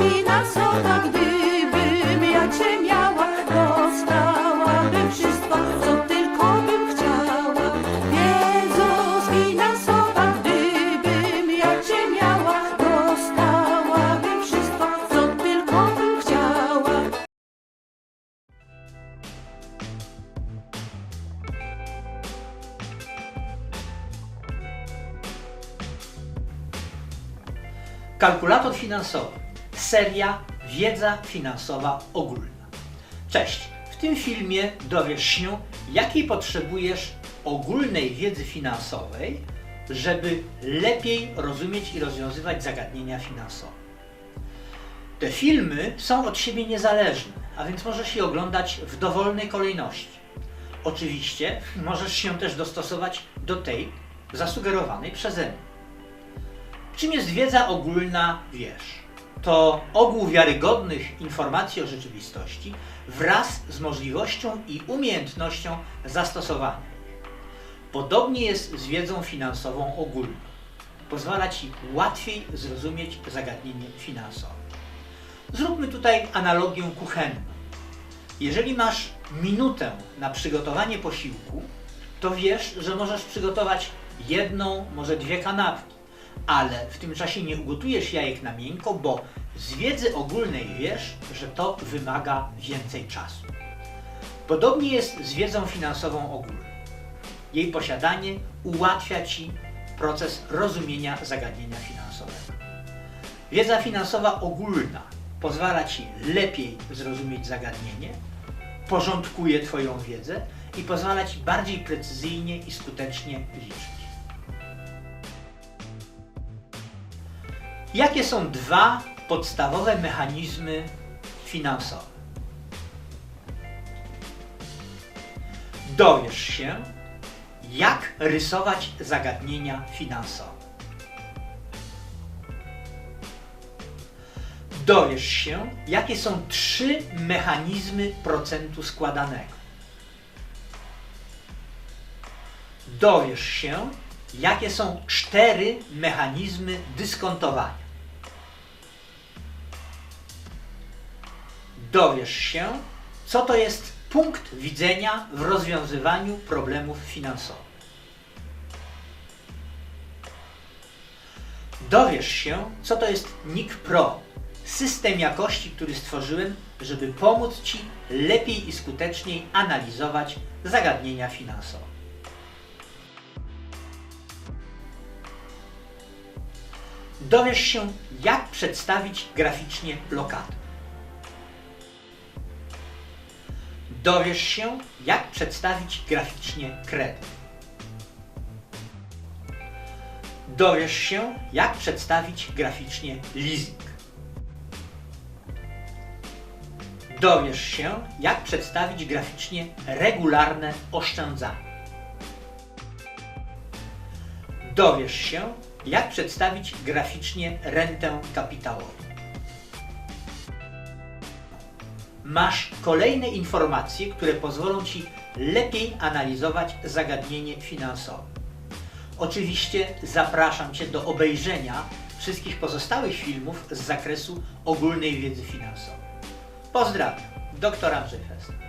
finansowa, gdybym ja cię miała, dostałabym wszystko, co tylko bym chciała. Wiedzo finansowa, gdybym ja cię miała, dostałabym wszystko, co tylko bym chciała. Kalkulator finansowy. Seria Wiedza finansowa ogólna. Cześć. W tym filmie dowiesz się, jakiej potrzebujesz ogólnej wiedzy finansowej, żeby lepiej rozumieć i rozwiązywać zagadnienia finansowe. Te filmy są od siebie niezależne, a więc możesz je oglądać w dowolnej kolejności. Oczywiście możesz się też dostosować do tej zasugerowanej przeze mnie. Czym jest wiedza ogólna, wiesz? To ogół wiarygodnych informacji o rzeczywistości wraz z możliwością i umiejętnością zastosowania. Podobnie jest z wiedzą finansową ogólną. Pozwala Ci łatwiej zrozumieć zagadnienie finansowe. Zróbmy tutaj analogię kuchenną. Jeżeli masz minutę na przygotowanie posiłku, to wiesz, że możesz przygotować jedną, może dwie kanapki, ale w tym czasie nie ugotujesz jajek na miękko, bo z wiedzy ogólnej wiesz, że to wymaga więcej czasu. Podobnie jest z wiedzą finansową ogólną. Jej posiadanie ułatwia Ci proces rozumienia zagadnienia finansowego. Wiedza finansowa ogólna pozwala Ci lepiej zrozumieć zagadnienie, porządkuje Twoją wiedzę i pozwala Ci bardziej precyzyjnie i skutecznie liczyć. Jakie są dwa podstawowe mechanizmy finansowe? Dowiesz się, jak rysować zagadnienia finansowe. Dowiesz się, jakie są trzy mechanizmy procentu składanego. Dowiesz się, jakie są cztery mechanizmy dyskontowania. Dowiesz się, co to jest punkt widzenia w rozwiązywaniu problemów finansowych. Dowiesz się, co to jest NIK Pro, system jakości, który stworzyłem, żeby pomóc Ci lepiej i skuteczniej analizować zagadnienia finansowe. Dowiesz się, jak przedstawić graficznie lokatę. Dowiesz się, jak przedstawić graficznie kredyt. Dowiesz się, jak przedstawić graficznie leasing. Dowiesz się, jak przedstawić graficznie regularne oszczędzanie. Dowiesz się, jak przedstawić graficznie rentę kapitałową. Masz kolejne informacje, które pozwolą Ci lepiej analizować zagadnienie finansowe. Oczywiście zapraszam Cię do obejrzenia wszystkich pozostałych filmów z zakresu ogólnej wiedzy finansowej. Pozdrawiam, dr Andrzej Fest.